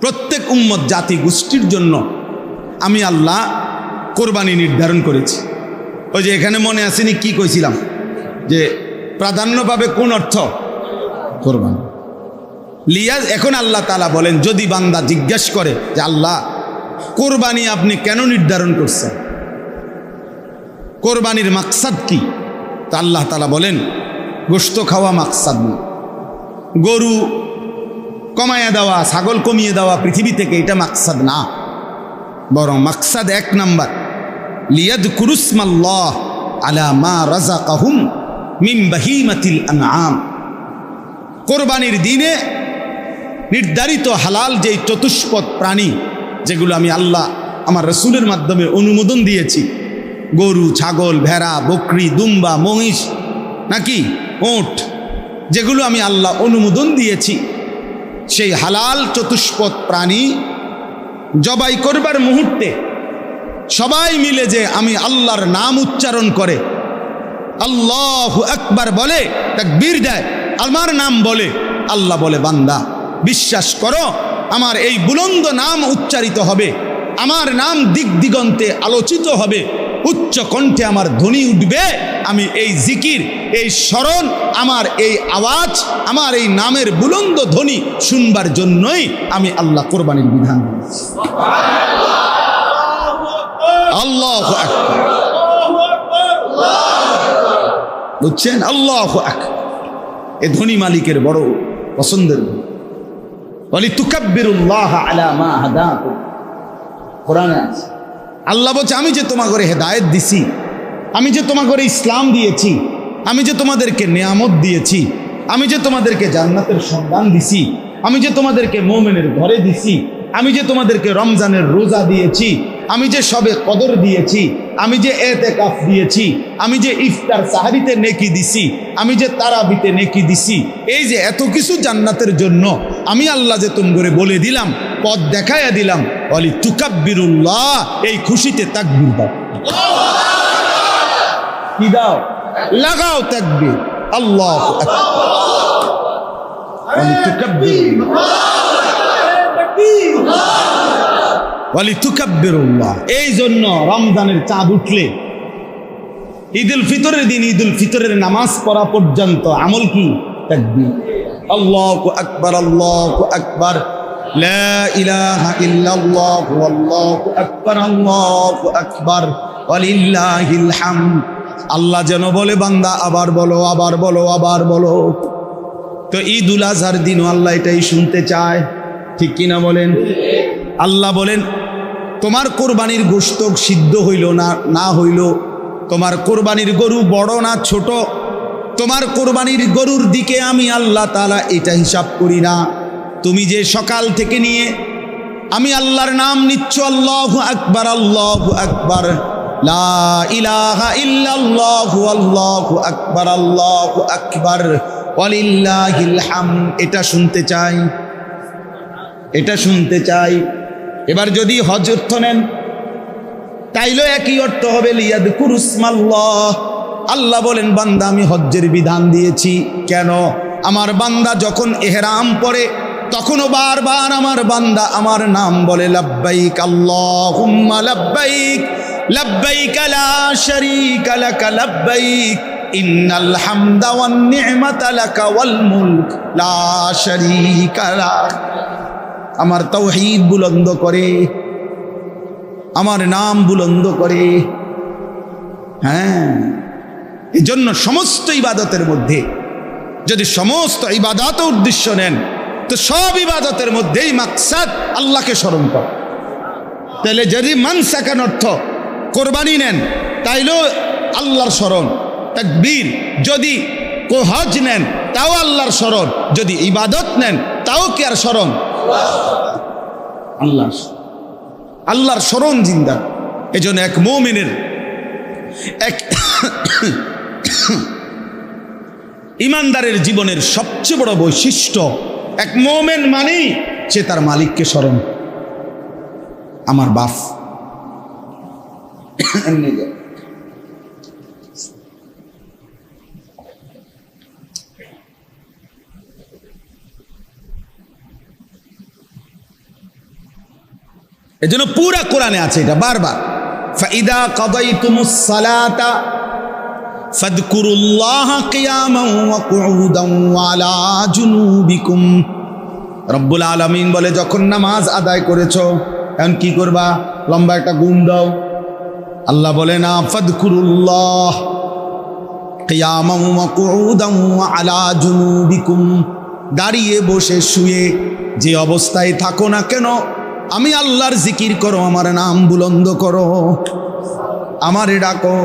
প্রত্যেক উম্মত জাতি গোষ্ঠীর জন্য আমি আল্লাহ কোরবানি নির্ধারণ করেছি। ওই যে এখানে মনে আসেনি কি কইছিলাম? যে প্রাধান্য পাবে কোন অর্থ? কোরবানি। লিয়াজ এখন আল্লাহ তালা বলেন, যদি বান্দা জিজ্ঞেস করে যে আল্লাহ, কোরবানি আপনি কেন নির্ধারণ করছেন? কোরবানির মাকসাদ কি? তা আল্লাহ তালা বলেন গোস্ত খাওয়া মাকসাদ না। গরু কমায়া দেওয়া, ছাগল কমিয়ে দেওয়া পৃথিবী থেকে এটা মাকসাদ না। বরং মাকসাদ এক নাম্বার। লিয়াদ কুরুসমাল্লাহ আলা মা রাজা কাহুম মিম বাহিমাতিল আনআম। কোরবানির দিনে নির্ধারিত হালাল যেই চতুষ্পদ প্রাণী, যেগুলো আমি আল্লাহ আমার রসুলের মাধ্যমে অনুমোদন দিয়েছি, গরু, ছাগল, ভেড়া, বকরি, দুম্বা, মহিষ, নাকি ওট, যেগুলো আমি আল্লাহ অনুমোদন দিয়েছি সেই হালাল চতুষ্পদ প্রাণী জবাই করবার মুহূর্তে সবাই মিলে যে আমি আল্লাহর নাম উচ্চারণ করে, আল্লাহ একবার বলে বীর দেয়, আমার নাম বলে, আল্লাহ বলে, বান্দা, বিশ্বাস করো, আমার এই বুলন্দ নাম উচ্চারিত হবে, আমার নাম দিক দিগন্তে আলোচিত হবে উচ্চ কণ্ঠে আমার ধ্বনি উঠবে, আমি এই জিকির, এই স্মরণ, আমার এই আওয়াজ, আমার এই নামের বুলন্দ ধ্বনি শুনবার জন্যই আমি আল্লাহ কোরবানির বিধান আল্লাহ বুঝছেন? আল্লাহ এ ধনী মালিকের বড় পছন্দের বলি তুকাব্বিরুল্লাহ আলা মা হাদাকুম। কোরআনে আছে। আল্লাহ বলছে আমি যে তোমাকে হেদায়েত দিছি আমি যে তোমাকে ইসলাম দিয়েছি আমি যে তোমাদেরকে নিয়ামত দিয়েছি আমি যে তোমাদেরকে জান্নাতের সন্ধান দিছি আমি যে তোমাদেরকে মোমেনের ঘরে দিছি আমি যে তোমাদেরকে রমজানের রোজা দিয়েছি আমি যে সবে কদর দিয়েছি আমি যে এতে কাফ দিয়েছি আমি যে ইফতার সাহারিতে নেকি দিছি আমি যে তারাবিতে নেকি দিছি এই যে এত কিছু জান্নাতের জন্য আমি আল্লাহ যে করে বলে দিলাম, পথ দেখাইয়া দিলাম অলি তুকাব্বিরুল্লাহ, এই খুশিতে তাকবির দাও। কি দাও? লাগাও তাকবির। আল্লাহ এই জন্য রমজানের চাঁদ উঠলে, ঈদুল ফিতরের দিন, ঈদুল ফিতরের নামাজ পড়া পর্যন্ত আমল কি? তাকবীর। আল্লাহু আকবার আল্লাহু আকবার। আল্লাহু যেন বলে, বান্দা, আবার বলো আবার বলো আবার বলো। তো ঈদ উল আজহার দিনও আল্লাহ এটাই শুনতে চায়। ঠিক কিনা বলেন? আল্লাহ বলেন, তোমার কোরবানির গোস্ত সিদ্ধ হইল না না হইল। তোমার কোরবানির গরু বড় না ছোট? তোমার কোরবানির গরুর দিকে আমি আল্লাহ তালা এটা হিসাব করি না। তুমি যে সকাল থেকে নিয়ে, আমি আল্লাহর নাম নিচ্ছ আল্লাহ আকবার আল্লাহ আকবার। আকবার এটা শুনতে চাই। এটা শুনতে চাই। এবার যদি হজ অর্থ নেন, তাইলেও একই অর্থ হবে লিয়াদ কুরুসমাল্লাহ আল্লাহ বলেন, বান্দা, আমি হজ্জের বিধান দিয়েছি। কেন? আমার বান্দা যখন এহরাম পড়ে, তখনও বারবার আমার বান্দা আমার নাম বলে, লাব্বাইক আল্লাহুম্মা লাব্বাইক লাব্বাইক লা শারীকা লাকা, লাব্বাইক, ইন্নাল হামদা ওয়ান নি'মাতা লাকা ওয়াল মুলক, লা লাক আমার তৌহিদ বুলন্দ করে, আমার নাম বুলন্দ করে। হ্যাঁ। এই জন্য সমস্ত ইবাদতের মধ্যে, যদি সমস্ত ইবাদত উদ্দেশ্য নেন, তো সব ইবাদতের মধ্যেই মাকসাদ আল্লাহকে স্মরণ কর। তাহলে যদি মানসাকান অর্থ কোরবানি নেন, তাইলেও আল্লাহর স্মরণ। তাকবীর যদি হজ নেন, তাও আল্লাহর স্মরণ। যদি ইবাদত নেন, তাও কি আর স্মরণ? আল্লাহ আল্লাহর স্মরণ জিন্দা। এই জন্য এক মৌমিনের, এক ইমানদারের জীবনের সবচেয়ে বড় বৈশিষ্ট্য, এক মোমেন মানেই সে তার মালিককে স্মরণ আমার বাপ। এজন্য পুরা কোরআনে আছে এটা, বারবার ফাইদা কাদাইতুমুস সালাতা কিয়ামান ওয়া কুউদান ওয়া আলা জুনুবিকুম রব্বুল আলামিন বলে, যখন নামাজ আদায় করেছ, এখন কি করবা? লম্বা একটা গুম দাও। আল্লাহ বলে, না, ফাদকুরুল্লাহ কুউদান ওয়া আলা জুনুবিকুম। দাঁড়িয়ে বসে শুয়ে যে অবস্থায় থাকো না কেন, আমি আল্লাহর জিকির করো, আমার নাম বুলন্দ করো, আমারে ডাকো।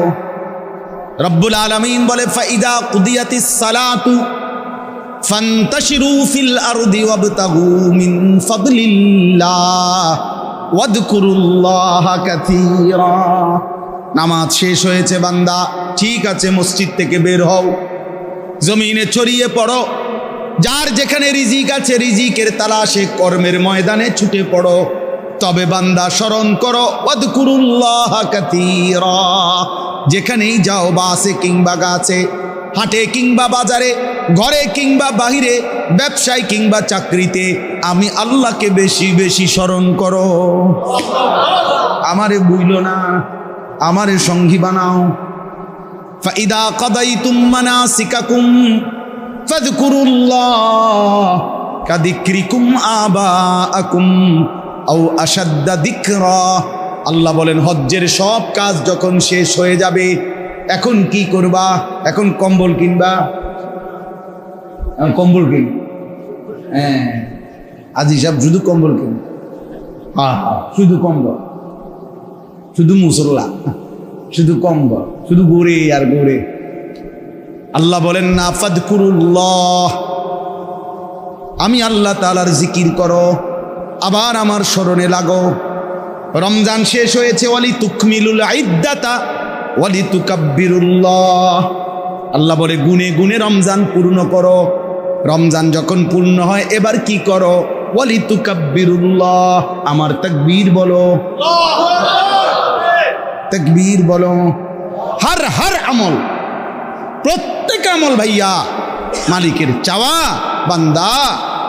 রব্বুল আলমিন বলে, ফাইদা কুদিয়াতিস সালাতু ফিল আরদি ওয়াবতাগু মিন ফাদলিল্লাহ ওয়াদকুরুল্লাহ কাসীরা নামাজ শেষ হয়েছে বান্দা, ঠিক আছে, মসজিদ থেকে বের হও। জমিনে ছড়িয়ে পড়ো। যার যেখানে রিজিক আছে, রিজিকের তালাশে কর্মের ময়দানে ছুটে পড়ো। তবে বান্দা স্মরণ করো অদকুরুল্লাহ কাতীরা যেখানেই যাও, বাসে কিংবা গাছে, হাটে কিংবা বাজারে, ঘরে কিংবা বাহিরে, ব্যবসায় কিংবা চাকরিতে, আমি আল্লাহকে বেশি বেশি স্মরণ করো। আমারে বুইল না, আমারে সঙ্গী বানাও। ফাইদা কাদাইতুম মানাসিকাকুম ফাদকুরুল্লাহ কাদিক্রিকুম আবাআকুম, আও আশাদ্দা দিকরা। আল্লাহ বলেন, হজ্জের সব কাজ যখন শেষ হয়ে যাবে, এখন কি করবা? এখন কম্বল কিনবা? কম্বল কিন। হ্যাঁ। আজ হিসাব শুধু কম্বল কিন। হ্যাঁ হ্যাঁ শুধু কম্বল। শুধু মুসল্লা। শুধু কম্বল। শুধু গোড়ে আর গোড়ে আল্লাহ বলেন, না, ফাদকুরুল্লাহ। আমি আল্লাহ তালার জিকির করো। আবার আমার স্মরণে লাগো। রমজান শেষ হয়েছে ওয়ালি তুকমিলুল আইদ্দাতা ওয়ালি তুকাব্বিরুল্লাহ আল্লাহ বলে, গুনে গুনে রমজান পূর্ণ করো। রমজান যখন পূর্ণ হয়, এবার কি করো? ওয়ালি তুকাব্বিরুল্লাহ আমার তাকবীর বলো। তাকবীর বলো। হর হর আমল। প্রত্যেক আমল ভাইয়া, মালিকের চাওয়া, বান্দা,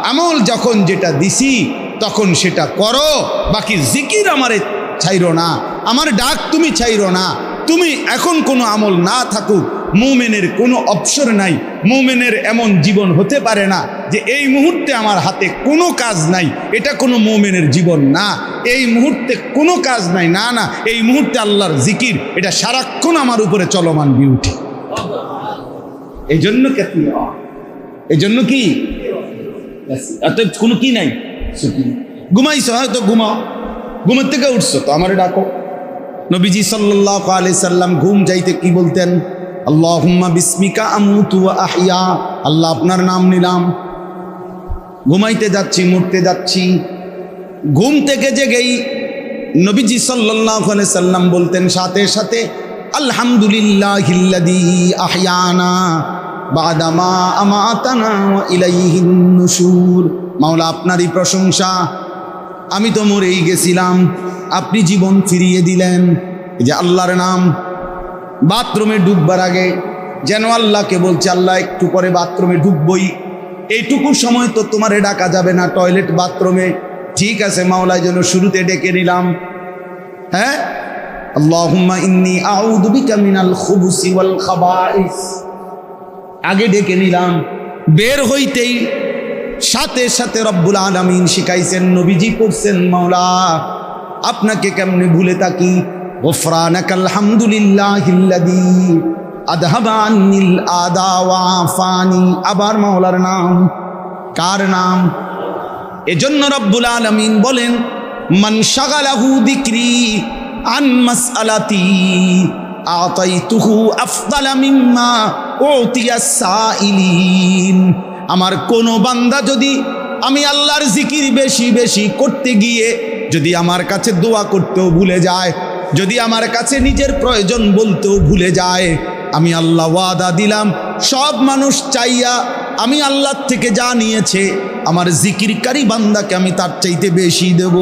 আমল যখন যেটা দিছি তখন সেটা করো, বাকি জিকির আমারে ছাইরো না। আমার ডাক তুমি ছাইরো না। তুমি এখন কোনো আমল না থাকুক, মুমেনের কোনো অপসর নাই। মুমেনের এমন জীবন হতে পারে না যে এই মুহূর্তে আমার হাতে কোনো কাজ নাই। এটা কোনো মুমেনের জীবন না। এই মুহূর্তে কোনো কাজ নাই। না না, এই মুহূর্তে আল্লাহর জিকির, এটা সারাক্ষণ আমার উপরে চলমান বিউটি। এই জন্য কেতি এই জন্য কি কোনো কি নাই? ঘুমাইছো হয়তো ঘুমাও। ঘুমের থেকে উঠছো তো, আমার ডাকো। নবীজি সাল্লাহ সাল্লাম ঘুম যাইতে কি বলতেন? আল্লাহুম্মা বিস্মিকা আমুতু আহিয়া আল্লাহ আপনার নাম নিলাম। ঘুমাইতে যাচ্ছি, মরতে যাচ্ছি। ঘুম থেকে যে জেগেই নবীজি সাল্লাহ সাল্লাম বলতেন, সাথে সাথে আলহামদুলিল্লাহ আহিয়ানা বাদামা আমাতানা ইলাইহিন নুশুর। মাওলা, আপনারই প্রশংসা। আমি তো মরেই গেছিলাম। আপনি জীবন ফিরিয়ে দিলেন। যে আল্লাহর নাম, বাথরুমে ডুববার আগে যেন আল্লাহকে বলছে, আল্লাহ, একটু পরে বাথরুমে ডুববই। এইটুকু সময় তো তোমারে ডাকা যাবে না টয়লেট, বাথরুমে। ঠিক আছে মাওলায় যেন শুরুতে ডেকে নিলাম। হ্যাঁ? আগে ডেকে নিলাম। বের হইতেই সাথে সাথে রব্বুল আলামিন শিখাইছেন, নবীজি করছেন মাওলা। আপনাকে কেমনে ভুলে থাকি? গোফরানাক আলহামদুলিল্লাহিল্লাযী আদহাবা আন্নিল আদা ওয়া আফানি। আবার মাওলার নাম। কার নাম? এজন্য রব্বুল আলামিন বলেন, মান শাগালাহু যিকরি আন মাসআলাতি আতাইতুহু আফদালা মিম্মা উতিয়া সাইলিন আমার কোনো বান্দা যদি আমি আল্লাহর জিকির বেশি বেশি করতে গিয়ে যদি আমার কাছে দোয়া করতেও ভুলে যায়, যদি আমার কাছে নিজের প্রয়োজন বলতেও ভুলে যায়, আমি আল্লাহ ওয়াদা দিলাম, সব মানুষ চাইয়া আমি আল্লাহর থেকে যা নিয়েছে, আমার জিকিরকারী বান্দাকে আমি তার চাইতে বেশি দেব।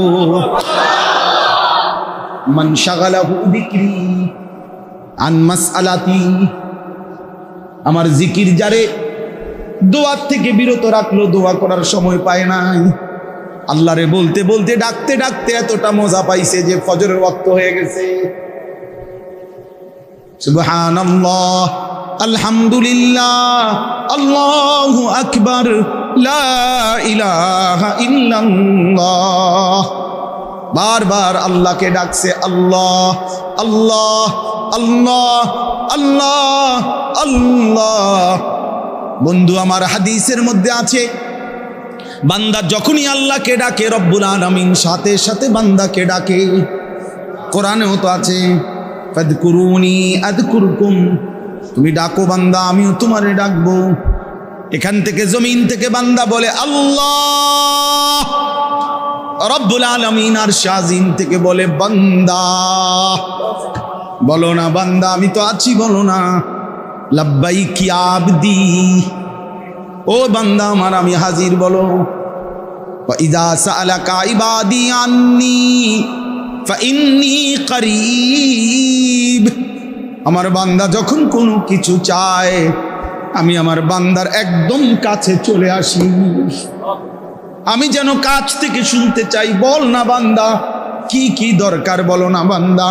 বিক্রি আন মাসআলাতি, আমার জিকির যারে দোয়ার থেকে বিরত রাখল, দোয়া করার সময় পায় নাই। আল্লাহরে বলতে বলতে, ডাকতে ডাকতে এতটা মজা পাইছে যে ফজরের ওয়াক্ত হয়ে গেছে। সুবহানাল্লাহ, আলহামদুলিল্লাহ, আল্লাহু ইল্লাল্লাহ। বারবার আল্লাহকে ডাকছে, আল্লাহ আল্লাহ আল্লাহ আল্লাহ আল্লাহ। বন্ধু, আমার হাদিসের মধ্যে আছে, বান্দা যখনই আল্লাহকে ডাকে, রব্বুল আলামিন সাথে সাথে বান্দাকে ডাকে। কোরআনেও তো আছে, ফাদকুরুনি আদকুরকুম তুমি ডাকো বান্দা, আমিও তোমারে ডাকবো। এখান থেকে, জমিন থেকে বান্দা বলে, আল্লাহ! রব্বুল আলমিন আর শাহিন থেকে বলে, বান্দা! বলো না, বান্দা, আমি তো আছি, বলো না। লাব্বাই কি আবদি। ও বান্দা আমার, আমি হাজির, বলো। ফাইন্নি আমার বান্দা যখন কোনো কিছু চায়, আমি আমার বান্দার একদম কাছে চলে আসি। আমি যেন কাছ থেকে শুনতে চাই, বল না বান্দা, কি কি দরকার, বলো না বান্দা।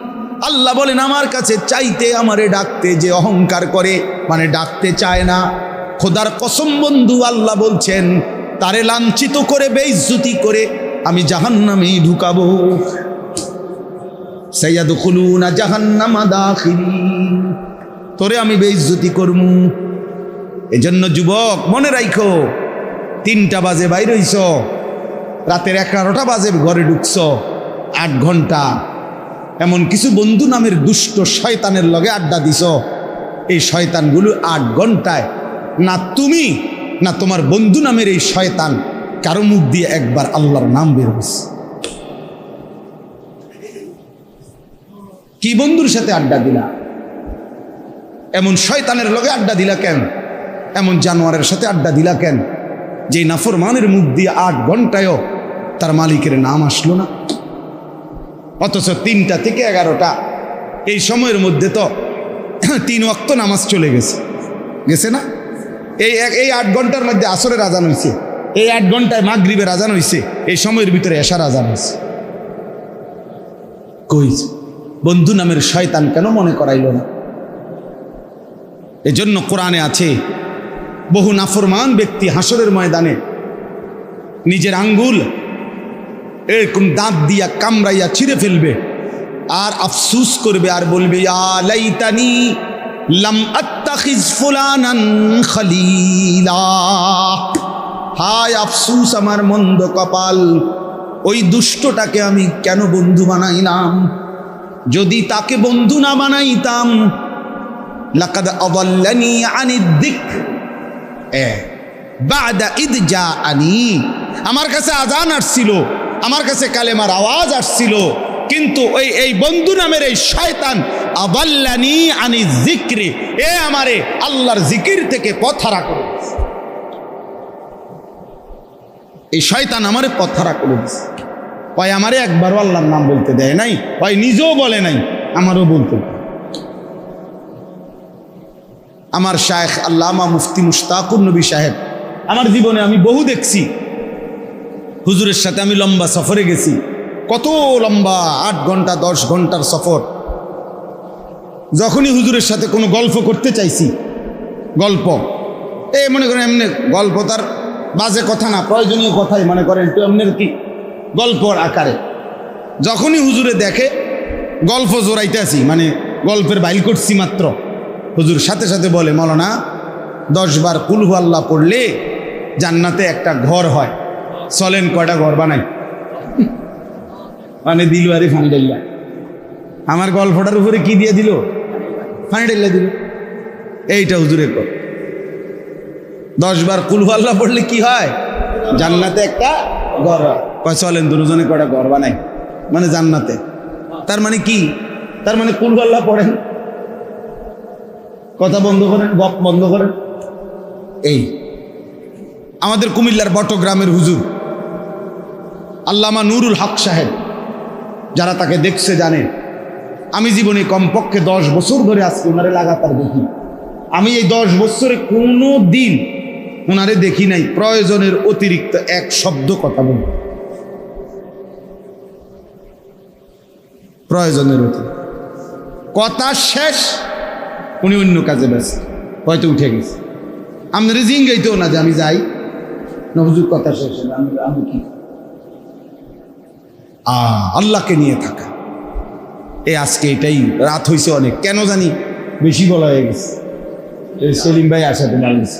আল্লাহ বলেন, আমার কাছে চাইতে আমারে ডাকতে যে অহংকার করে মানে ডাকতে চায় না। খোদার কসম বন্ধু, আল্লাহ বলছেন, তারে লাঞ্ছিত করে, বেইজ্জতি করে আমি জাহান্নামেই ঢুকাবো। সাইয়াদখুলুনা জাহান্নামা দাখিরিন। তোরে আমি বেইজ্জতি করমু। এজন্য যুবক, মনে রাখো তিনটা বাজে বাইর হইছ, রাতের এগারোটা বাজে ঘরে ঢুকছ, আট ঘণ্টা এমন কিছু বন্ধু নামের দুষ্ট শয়তানের লগে আড্ডা দিছ। এই শয়তানগুলো আট ঘন্টায়, না তুমি, না তোমার বন্ধু নামের এই শয়তান কারও মুখ দিয়ে একবার আল্লাহর নাম বের হয়েছে কি বন্ধুর সাথে আড্ডা দিলা? এমন শয়তানের লগে আড্ডা দিলা কেন? এমন জানোয়ারের সাথে আড্ডা দিলা কেন? যে নাফরমানের মুখ দিয়ে আট ঘন্টায়ও তার মালিকের নাম আসলো না। অথচ তিনটা থেকে এগারোটা। এই সময়ের মধ্যে তো তিন অক্ত নামাজ চলে গেছে। গেছে না? এই এই আট ঘণ্টার মধ্যে আসরের আজান হয়েছে এই আট ঘন্টায় মাগরিবের আজান হয়েছে এই সময়ের ভিতরে এশার আজান হয়েছে কইছে বন্ধু নামের শয়তান কেন মনে করাইল না? এজন্য কোরআনে আছে, বহু নাফরমান ব্যক্তি হাসরের ময়দানে নিজের আঙ্গুল এরকম দাঁত দিয়া কামড়াইয়া ছিঁড়ে ফেলবে, আর আফসুস করবে, আর বলবে, "ইয়া লাইতানি লাম খলিলা। হায় আফসুস আমার মন্দ কপাল, ওই দুষ্টটাকে আমি কেন বন্ধু বানাইলাম? যদি তাকে বন্ধু না বানাইতাম এ, বাদা ঈদ যা আনি আমার কাছে আজান আসছিল। আমার কাছে কালেমার আওয়াজ আসছিল, কিন্তু ওই, এই বন্ধু নামের এই শয়তান, আবাল্লানি আনি জিক্রি, এ আমারে আল্লাহর জিকির থেকে পথহারা করে এই শয়তান আমারে পথহারা করে দিছে হয় আমারে একবারও আল্লাহর নাম বলতে দেয় নাই হয় নিজেও বলে নাই, আমারও বলতে আমার শায়েখ আল্লামা মুফতি মুশতাকুর নবী সাহেব, আমার জীবনে আমি বহু দেখছি হুজুরের সাথে আমি লম্বা সফরে গেছি। কত লম্বা আট ঘণ্টা, দশ ঘণ্টার সফর। যখনই হুজুরের সাথে কোনো গল্প করতে চাইছি, গল্প এই মনে করেন এমনি গল্প তার বাজে কথা না, প্রয়োজনীয় কথাই মনে করেন একটু এমনি কি গল্পর আকারে। যখনই হুজুরে দেখে, গল্প জোরাইতে আসি মানে গল্পের বাইল করছি মাত্র। হুজুর সাথে সাথে বলে, মলনা, দশ বার কুলহু আল্লাহ পড়লে জান্নাতে একটা ঘর হয়। চলেন, কয়টা ঘর বানাই? মানে দিলবারি ফান্ডেল্লা আমার গল্পটার উপরে কি দিয়ে দিল? ফান্ডেল্লা দিল। এইটা হুজুরে কর। দশ বার কুলহু আল্লাহ পড়লে কি হয়? জান্নাতে একটা ঘর কয়, চলেন, দুজনে কয়টা ঘর বানাই? মানে জান্নাতে। তার মানে কি? তার মানে কুলগল্লা পড়েন। কথা বন্ধ করেন গপ বন্ধ করেন। এই, আমাদের কুমিল্লার বটগ্রামের হুজুর। আল্লামা নুরুল হক সাহেব, যারা তাকে দেখছে, জানে। আমি জীবনে কমপক্ষে দশ বছর ধরে আজকে ওনারে লাগাতার দেখি। আমি এই দশ বছরে কোনো দিন ওনারে দেখি নাই। প্রয়োজনের অতিরিক্ত এক শব্দ কথা বলি। প্রয়োজনের অতিরিক্ত। কথা শেষ, উনি অন্য কাজে ব্যস্ত। হয়তো উঠে গেছে। আপনার জিঙ্গাইতেও না যে আমি যাই। না, হুজুর, কথা শেষ আমি আমি কি? আল্লাহকে নিয়ে থাকা। এ আজকে এটাই, রাত হয়েছে অনেক। কেন জানি বেশি বলা হয়ে গেছে। সেলিম ভাই আসাতে লাগছে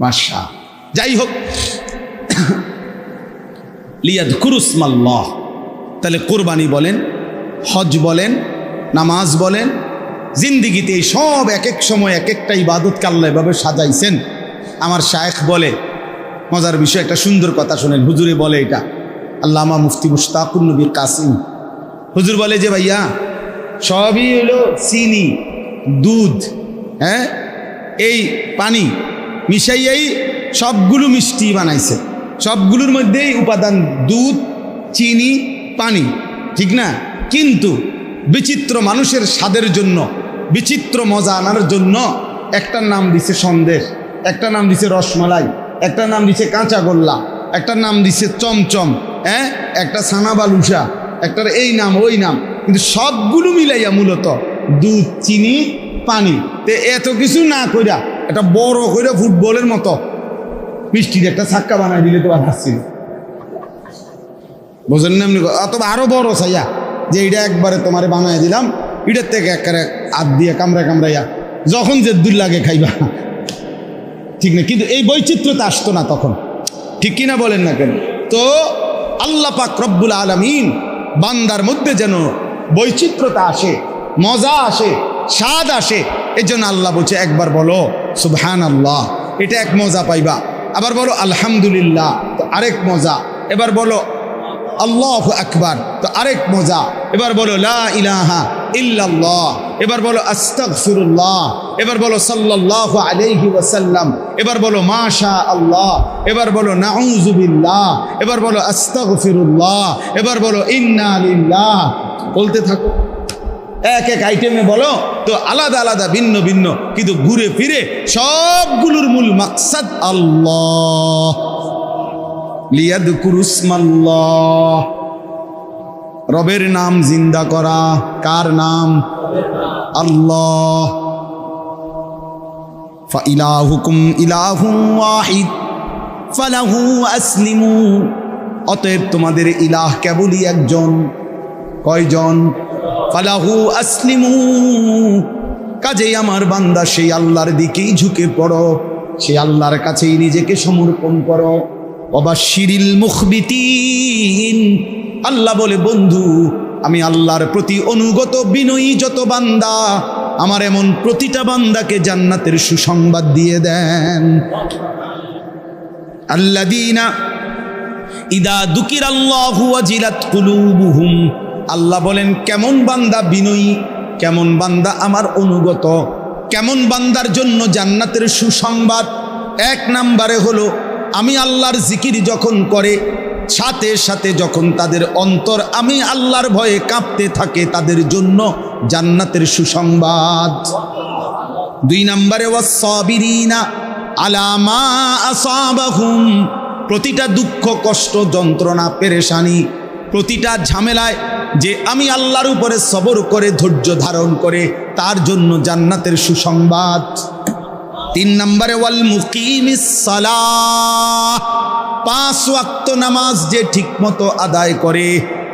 মাসা যাই হোক। লিয়াদ কুরুসমাল্লাহ তাহলে কোরবানি বলেন, হজ বলেন, নামাজ বলেন, জিন্দিগিতে সব এক এক সময় এক একটা ইবাদত কাল্লা এভাবে সাজাইছেন। আমার শায়েখ বলে, মজার বিষয়, একটা সুন্দর কথা শোনেন। হুজুরে বলে এটা। আল্লামা মুফতি মুশতাকুর নবী কাসিম। হুজুর বলে যে, ভাইয়া, সবই হলো চিনি, দুধ হ্যাঁ? এই পানি মিশাইয়াই সবগুলো মিষ্টি বানাইছে। সবগুলোর মধ্যেই উপাদান দুধ, চিনি, পানি, ঠিক না? কিন্তু বিচিত্র মানুষের স্বাদের জন্য, বিচিত্র মজা আনার জন্য একটার নাম দিছে সন্দেশ একটা নাম দিছে রসমালাই একটা নাম দিছে কাঁচা গোল্লা একটা নাম দিছে চমচম হ্যাঁ? একটা সানা বালুসা একটার এই নাম, ওই নাম। কিন্তু সবগুলো মিলাইয়া মূলত দুধ, চিনি, পানি। তে এত কিছু না কইরা, একটা বড় কইরা ফুটবলের মতো মিষ্টির একটা ছাক্কা বানাই দিলে তো হাসছিল বোঝেন না। এমনি? অথবা আরও বড় চাইয়া যে এটা একবারে তোমারে বানাই দিলাম এটার থেকে একবারে হাত দিয়ে কামড়া কামড়াইয়া যখন যে দূর লাগে খাইবা। ঠিক না? কিন্তু এই বৈচিত্র্যতা আসতো না তখন। ঠিক কিনা বলেন না কেন? তো আল্লাহ পাক রব্বুল আলমিন বান্দার মধ্যে যেন বৈচিত্র্যতা আসে, মজা আসে, স্বাদ আসে এই জন্য আল্লাহ বলছে, একবার বলো সুবহান আল্লাহ এটা এক মজা পাইবা। আবার বলো, আলহামদুলিল্লাহ, তো আরেক মজা। এবার বলো, আল্লাহ আকবার, তো আরেক মজা। এবার বলো, লা ইলাহা ইল্লাল্লাহ এবার বলো আস্তাগফিরুল্লাহ, এবার বলো সাল্লাল্লাহু আলাইহি ওয়াসাল্লাম, এবার বলো মাশা আল্লাহ এবার বলো নাউযুবিল্লাহ, এবার বলো আস্তাগফিরুল্লাহ, এবার বলো ইন্না লিল্লাহ। বলতে থাকো, এক এক আইটেমে বলো, তো আলাদা আলাদা, ভিন্ন ভিন্ন, কিন্তু ঘুরে ফিরে সবগুলোর মূল মাকসাদ আল্লাহ। লিয়াদকুরুসমাল্লাহ রবের নাম জিন্দা করা, কার নাম? আল্লাহ। ওয়াহিদ, ফালাহু আসলিমু। অতএব তোমাদের ইলাহ কেবলই একজন। কয়জন? ফালাহু আসলিমু। কাজেই আমার বান্দা সেই আল্লাহর দিকেই ঝুঁকে পড়ো। সেই আল্লাহর কাছেই নিজেকে সমর্পণ করো। অবাশিরিল মুখবিতিন। আল্লাহ বলে, বন্ধু আমি আল্লাহর প্রতি অনুগত বিনয়ী যত বান্দা, আমার এমন প্রতিটা বান্দাকে জান্নাতের সুসংবাদ দিয়ে দেন। আল্লাদিনা ইদা দুকির আল্লাহু কুলুবুহুম। আল্লাহ বলেন, কেমন বান্দা বিনয়ী, কেমন বান্দা আমার অনুগত, কেমন বান্দার জন্য জান্নাতের সুসংবাদ? এক নাম্বারে হলো, আমি আল্লাহর জিকির যখন করে সাথে সাথে যখন তাদের অন্তর আমি আল্লাহর ভয়ে কাঁপতে থাকে, তাদের জন্য জান্নাতের সুসংবাদ। দুই নম্বরে ওয়াসবিরিনা আলামা আসাবাহুম। প্রতিটা দুঃখ, কষ্ট, যন্ত্রণা, পেরেশানি, প্রতিটা ঝামেলায় যে আমি আল্লাহর উপরে সবর করে, ধৈর্য ধারণ করে, তার জন্য জান্নাতের সুসংবাদ। তিন নম্বরে, ওয়াল সালাহ পাঁচ ওয়াক্ত নামাজ যে ঠিকমতো আদায় করে,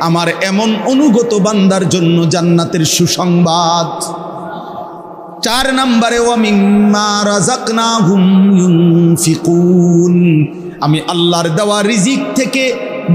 আমার এমন অনুগত বান্দার জন্য জান্নাতের সুসংবাদ। চার নম্বরে আমি আল্লাহর দেওয়া রিজিক থেকে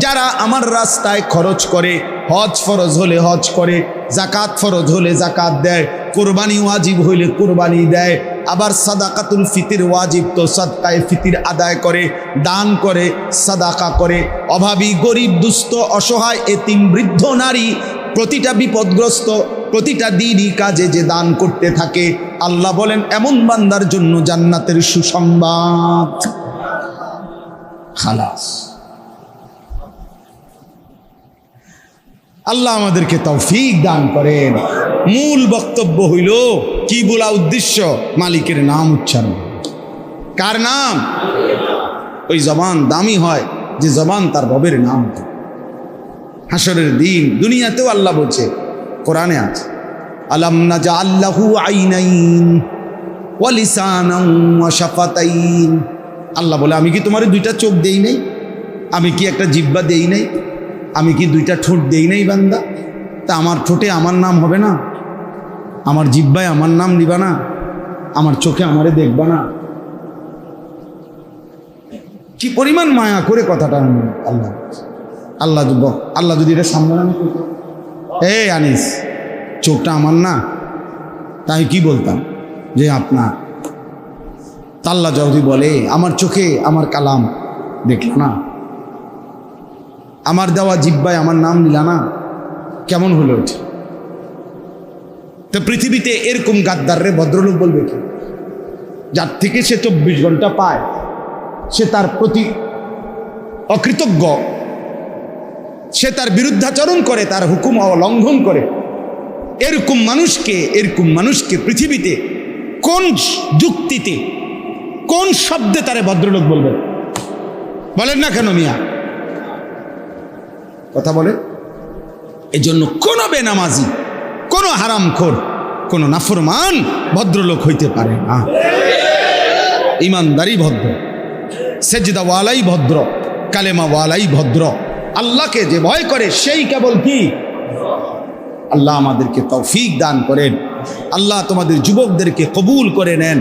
যারা আমার রাস্তায় খরচ করে, হজ ফরজ হলে হজ করে জাকাত ফরজ হলে জাকাত দেয়, কোরবানি ওয়াজিব হইলে কোরবানি দেয় আবার সাদাকাতুল ফিতির ওয়াজিব তো সাদকায়ে ফিতির আদায় করে, দান করে, সাদাকা করে। অভাবী, গরিব, দুস্থ, অসহায়, এতিম, বৃদ্ধ, নারী, প্রতিটা বিপদগ্রস্ত, প্রতিটা দিনই কাজে যে দান করতে থাকে, আল্লাহ বলেন, এমন বান্দার জন্য জান্নাতের সুসংবাদ। খালাস। আল্লাহ আমাদেরকে তৌফিক দান করেন। মূল বক্তব্য হইল কি বলা উদ্দেশ্য? মালিকের নাম উচ্চারণ। কার নাম? ওই জবান দামি হয় যে জবান তার রবের নাম হাসরের দিন দুনিয়াতেও আল্লাহ বলছে, কোরআনে আছে আইনাইন ওয়ালিসানাও ওয়া শাফাতাইন। আল্লাহ বলে, আমি কি তোমার দুইটা চোখ দেই নাই? আমি কি একটা জিব্বা দেই নাই? আমি কি দুইটা ঠোঁট দেই নাই বান্দা? তা আমার ঠোঁটে আমার নাম হবে না? আমার জিব্বায় আমার নাম নিবা না, আমার চোখে আমারে দেখবা না। কি পরিমাণ মায়া করে কথাটা আল্লাহ আল্লাহ আল্লাহ যদি এটা আমি এ আনিস, চোখটা আমার না। তাই কি বলতাম? যে আপনার তাল্লা যদি বলে, আমার চোখে আমার কালাম দেখল না। আমার দেওয়া জিব্বায় আমার নাম নিলা না। কেমন হলো এটা? তো পৃথিবীতে এরকম গাদ্দাররে ভদ্রলোক বলবে কি? যার থেকে সে চব্বিশ ঘণ্টা পায়, সে তার প্রতি অকৃতজ্ঞ, সে তার বিরুদ্ধাচরণ করে, তার হুকুম অলঙ্ঘন করে। এরকম মানুষকে এরকম মানুষকে পৃথিবীতে কোন যুক্তিতে, কোন শব্দে তারে ভদ্রলোক বলবেন? বলেন না কেন মিয়া? কথা বলে? এই জন্য কোনো বেনামাজি কোনো হারামখোর, কোনো নাফরমান ভদ্রলোক হইতে পারে না। ইমানদারি ভদ্র সেজদা ওয়ালাই ভদ্র, কালেমাওয়ালাই ভদ্র। আল্লাহকে যে ভয় করে সেই কেবল কি? আল্লাহ আমাদেরকে তৌফিক দান করেন। আল্লাহ তোমাদের যুবকদেরকে কবুল করে নেন।